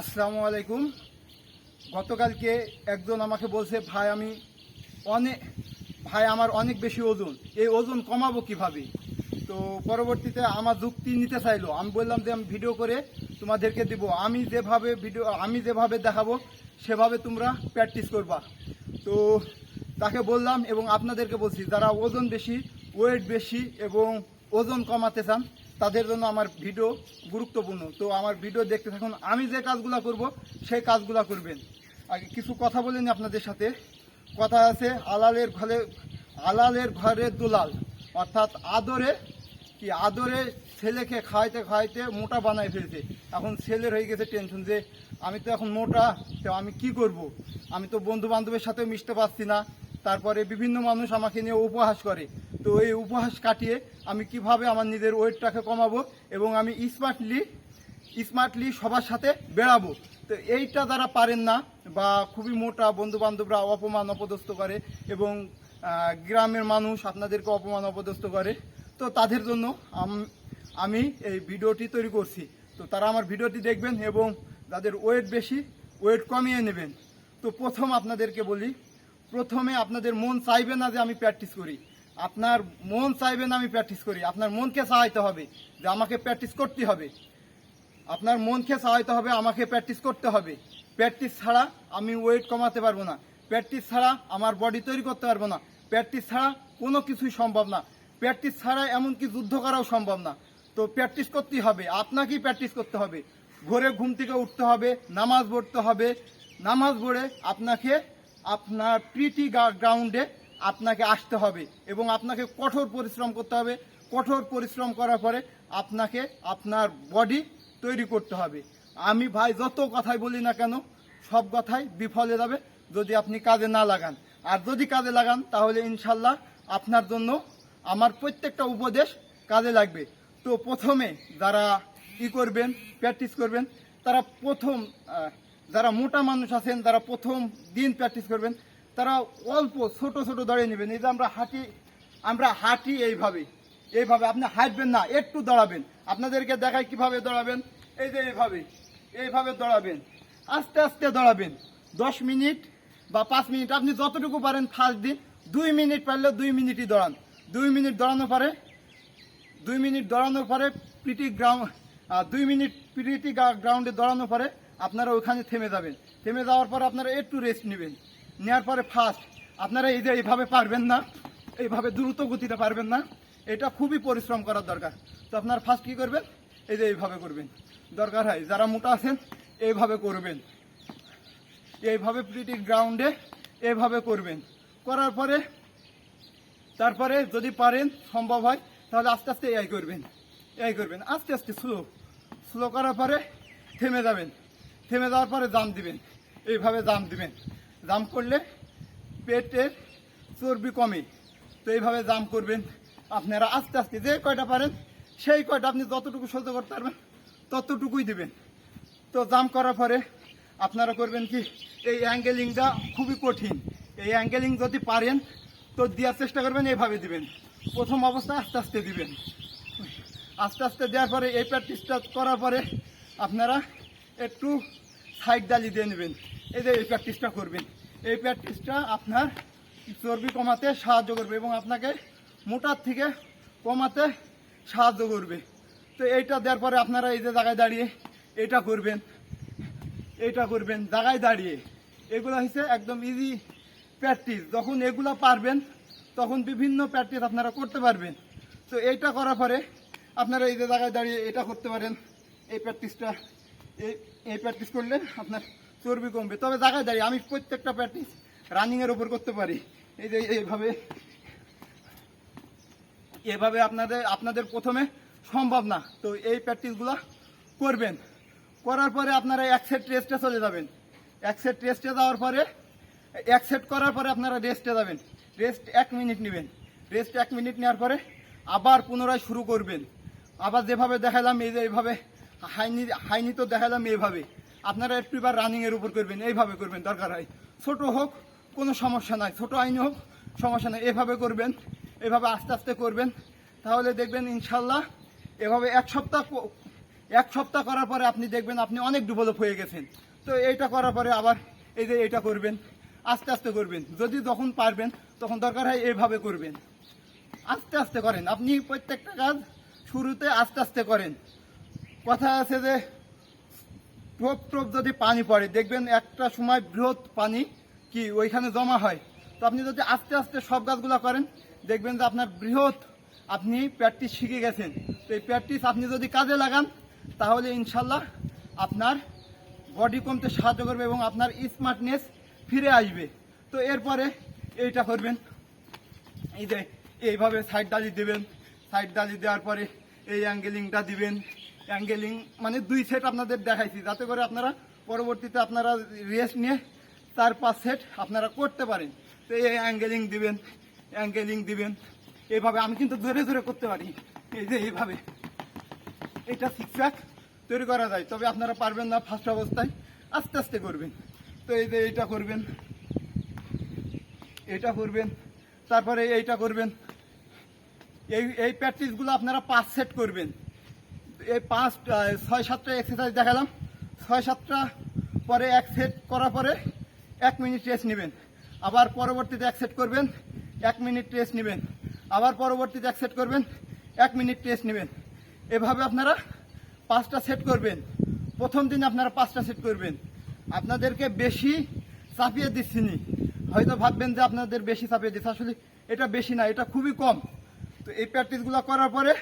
আসসালামু আলাইকুম। গতকালকে একজন আমাকে বলছে, ভাই, আমি অনেক ভাই, আমার অনেক বেশি ওজন। এই ওজন কমাবো কীভাবে? তো পরবর্তীতে আমার যুক্তি নিতে চাইলো। আমি বললাম, যে আমি ভিডিও করে তোমাদেরকে দিব। আমি যেভাবে ভিডিও, আমি যেভাবে দেখাবো, সেভাবে তোমরা প্র্যাকটিস করবা। তো তাকে বললাম এবং আপনাদেরকে বলছি, যারা ওজন বেশি, ওয়েট বেশি এবং ওজন কমাতে চান তাদের জন্য আমার ভিডিও গুরুত্বপূর্ণ। তো আমার ভিডিও দেখতে থাকুন। আমি যে কাজগুলো করব, সেই কাজগুলো করবেন। আগে কিছু কথা বলিনি আপনাদের সাথে। কথা আছে আলালের ঘরে আলালের ঘরে দুলাল। অর্থাৎ আদরে কি আদরে ছেলেকে খাওয়াইতে খাওয়াইতে মোটা বানাই ফেলছে। এখন ছেলের হয়ে গেছে টেনশন যে, আমি তো এখন মোটা, তো আমি কি করব? আমি তো বন্ধু বান্ধবের সাথে মিশতে পারছি না। তারপরে বিভিন্ন মানুষ আমাকে নিয়ে উপহাস করে। তো এই উপহাস কাটিয়ে আমি কীভাবে আমার নিজের ওয়েটটাকে কমাবো এবং আমি স্মার্টলি স্মার্টলি সবার সাথে বেড়াবো। তো এইটা যারা পারেন না বা খুবই মোটা বন্ধু বান্ধবরা অপমান অপদস্থ করে এবং গ্রামের মানুষ আপনাদেরকে অপমান অপদস্থ করে, তো তাদের জন্য আমি এই ভিডিওটি তৈরি করছি। তো তারা আমার ভিডিওটি দেখবেন এবং যাদের ওয়েট বেশি, ওয়েট কমিয়ে নেবেন। তো প্রথম আপনাদেরকে বলি প্রথমে আপনাদের মন চাইবে না যে আমি প্র্যাকটিস করি। আপনার মন চাইবে না আমি প্র্যাকটিস করি। আপনার মনকে চাইতে হবে যে আমাকে প্র্যাকটিস করতে হবে। আপনার মনকে চালাইতে হবে, আমাকে প্র্যাকটিস করতে হবে। প্র্যাকটিস ছাড়া আমি ওয়েট কমাতে পারব না। প্র্যাকটিস ছাড়া আমার বডি তৈরি করতে পারব না। প্র্যাকটিস ছাড়া কোনো কিছুই সম্ভব না। প্র্যাকটিস ছাড়া এমনকি যুদ্ধ করাও সম্ভব না। তো প্র্যাকটিস করতেই হবে। আপনাকেই প্র্যাকটিস করতে হবে। ভোরে ঘুম থেকে উঠতে হবে, নামাজ পড়তে হবে। নামাজ পড়ে আপনাকে আপনার প্রীতি গ্রাউন্ডে আপনাকে আসতে হবে এবং আপনাকে কঠোর পরিশ্রম করতে হবে। কঠোর পরিশ্রম করার পরে আপনাকে আপনার বডি তৈরি করতে হবে। আমি ভাই যত কথাই বলি না কেন, সব কথাই বিফলে যাবে যদি আপনি কাজে না লাগান। আর যদি কাজে লাগান, তাহলে ইনশাল্লাহ আপনার জন্য আমার প্রত্যেকটা উপদেশ কাজে লাগবে। তো প্রথমে যারা ই করবেন প্র্যাকটিস করবেন, তারা প্রথম যারা মোটা মানুষ আছেন, যারা প্রথম দিন প্র্যাকটিস করবেন, তারা অল্প, ছোট ছোট দাঁড়িয়ে নেবেন। এই যে আমরা হাঁটি আমরা হাঁটি এইভাবে। এইভাবে আপনি হাঁটবেন না, একটু দাঁড়াবেন। আপনাদেরকে দেখায় কীভাবে দাঁড়াবেন। এই যে এইভাবে এইভাবে দাঁড়াবেন। আস্তে আস্তে দাঁড়াবেন। দশ মিনিট বা পাঁচ মিনিট, আপনি যতটুকু পারেন ফার্স্ট দিন। দুই মিনিট পারলে দুই মিনিটই দাঁড়ান। দুই মিনিট দাঁড়ানোর পরে, দুই মিনিট দৌড়ানোর পরে পিটি গ্রাউন্ড দুই মিনিট পিটি গ্রাউন্ডে দৌড়ানোর পরে আপনারা ওখানে থেমে যাবেন। থেমে যাওয়ার পরে আপনারা একটু রেস্ট নেবেন। নেওয়ার পরে ফার্স্ট আপনারা এই যে এইভাবে পারবেন না, এইভাবে দ্রুত গতিতে পারবেন না, এটা খুবই পরিশ্রম করার দরকার। তো আপনারা ফার্স্ট কী করবেন? এই যে এইভাবে করবেন। দরকার হয়, যারা মোটা আছেন, এইভাবে করবেন। এইভাবে পিটি গ্রাউন্ডে এইভাবে করবেন। করার পরে, তারপরে যদি পারেন, সম্ভব হয়, তাহলে আস্তে আস্তে এআই করবেন। এআই করবেন। আস্তে আস্তে স্লো স্লো করার পরে থেমে যাবেন। থেমে যাওয়ার পরে জাম দিবেন। এইভাবে জাম দিবেন। জাম করলে পেটের চর্বি কমে। তো এইভাবে জাম করবেন। আপনারা আস্তে আস্তে যে কয়টা পারেন, সেই কয়টা আপনি যতটুকু সহ্য করতে পারবেন, ততটুকুই দিবেন। তো জাম করার পরে আপনারা করবেন কি, এই অ্যাঙ্গেলিংটা খুবই কঠিন। এই অ্যাঙ্গেলিং যদি পারেন, তো দেওয়ার চেষ্টা করবেন, এইভাবে দিবেন। প্রথম অবস্থা আস্তে আস্তে দিবেন। আস্তে আস্তে দেওয়ার পরে এই প্র্যাকটিসটা করার পরে আপনারা একটু সাইড ডালি দিয়ে নেবেন। এই যে এই প্র্যাকটিসটা করবেন। এই প্র্যাকটিসটা আপনার চর্বি কমাতে সাহায্য করবে এবং আপনাকে মোটার থেকে কমাতে সাহায্য করবে। তো এইটা দেওয়ার পরে আপনারা এই যে জায়গায় দাঁড়িয়ে এটা করবেন। এইটা করবেন, জায়গায় দাঁড়িয়ে। এগুলো হচ্ছে একদম ইজি প্র্যাকটিস যখন এগুলো পারবেন, তখন বিভিন্ন প্র্যাকটিস আপনারা করতে পারবেন। তো এইটা করার পরে আপনারা এই যে জায়গায় দাঁড়িয়ে এটা করতে পারেন। এই প্র্যাকটিসটা এই এই প্র্যাকটিস করলে আপনার চর্বি কমবে। তবে জায়গায় দাঁড়িয়ে আমি প্রত্যেকটা প্র্যাকটিস রানিংয়ের ওপর করতে পারি। এই যে, এইভাবে, এভাবে আপনাদের আপনাদের প্রথমে সম্ভব না। তো এই প্র্যাকটিসগুলো করবেন। করার পরে আপনারা এক সেট রেস্টে চলে যাবেন। এক সেট রেস্টে যাওয়ার পরে, এক সেট করার পরে আপনারা রেস্টে যাবেন। রেস্ট এক মিনিট নেবেন। রেস্ট এক মিনিট নেওয়ার পরে আবার পুনরায় শুরু করবেন। আবার যেভাবে দেখালাম, এই যে এইভাবে হাইনি হাইনি তো দেখালাম এইভাবে। আপনারা একটু এবার রানিংয়ের উপর করবেন, এইভাবে করবেন, দরকার হয়। ছোট হোক, কোনো সমস্যা নাই। ছোট আইনি হোক, সমস্যা নাই। এভাবে করবেন, এভাবে আস্তে আস্তে করবেন। তাহলে দেখবেন ইনশাল্লাহ এভাবে এক সপ্তাহ এক সপ্তাহ করার পরে আপনি দেখবেন আপনি অনেক ডেভেলপ হয়ে গেছেন। তো এইটা করার পরে আবার এই যে এটা করবেন, আস্তে আস্তে করবেন। যদি যখন পারবেন, তখন দরকার হয় এইভাবে করবেন। আস্তে আস্তে করেন। আপনি প্রত্যেকটা কাজ শুরুতে আস্তে আস্তে করেন। কথা আছে যে, টোপ টোপ যদি পানি পড়ে, দেখবেন একটা সময় বৃহৎ পানি কি ওইখানে জমা হয়। তো আপনি যদি আস্তে আস্তে সব গাছগুলো করেন, দেখবেন যে আপনার বৃহৎ আপনি প্র্যাকটিস শিখে গেছেন। তো এই প্র্যাকটিস আপনি যদি কাজে লাগান, তাহলে ইনশাল্লাহ আপনার বডি কমতে সাহায্য করবে এবং আপনার স্মার্টনেস ফিরে আসবে। তো এরপরে এইটা করবেন। এই যে, এইভাবে সাইড ডালি দেবেন। সাইড ডালি দেওয়ার পরে এই অ্যাঙ্গেলিংটা দিবেন। অ্যাঙ্গেলিং মানে দুই সেট আপনাদের দেখাইছি, যাতে করে আপনারা পরবর্তীতে আপনারা রেস্ট নিয়ে চার, পাঁচ সেট আপনারা করতে পারেন। তো এই অ্যাঙ্গেলিং দিবেন অ্যাঙ্গেলিং দিবেন। এইভাবে আমি কিন্তু ধরে ধরে করতে পারি। এই যে এইভাবে। এটা প্যাক তৈরি করা যায়, তবে আপনারা পারবেন না ফার্স্ট অবস্থায়, আস্তে আস্তে করবেন। তো এই যে এইটা করবেন এটা করবেন, তারপরে এইটা করবেন। এই এই প্র্যাকটিসগুলো আপনারা পাঁচ সেট করবেন। এই পাঁচ ছয়, সাতটা এক্সারসাইজ দেখালাম। ছয়, সাতটা পরে এক সেট করার পরে এক মিনিট রেস্ট নেবেন। আবার পরবর্তীতে এক সেট করবেন, এক মিনিট রেস্ট নেবেন। আবার পরবর্তীতে এক সেট করবেন, এক মিনিট রেস্ট নেবেন। এভাবে আপনারা পাঁচটা সেট করবেন। প্রথম দিন আপনারা পাঁচটা সেট করবেন। আপনাদেরকে বেশি চাপিয়ে দিচ্ছি নি। হয়তো ভাববেন যে আপনাদের বেশি চাপিয়ে দিচ্ছে। আসলে এটা বেশি না, এটা খুবই কম। তো এই প্র্যাকটিসগুলো করার পরে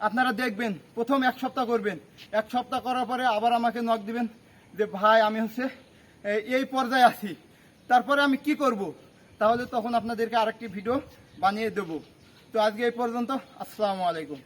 আপনারা দেখবেন, প্রথম এক সপ্তাহ করবেন। এক সপ্তাহ করার পরে আবার আমাকে নক দিবেন যে, ভাই, আমি হচ্ছে এই পর্যায়ে আছি। তারপরে আমি কি করব? তাহলে তখন আপনাদেরকে আরেকটি ভিডিও বানিয়ে দেব। তো আজকে এই পর্যন্ত, আসসালামু আলাইকুম।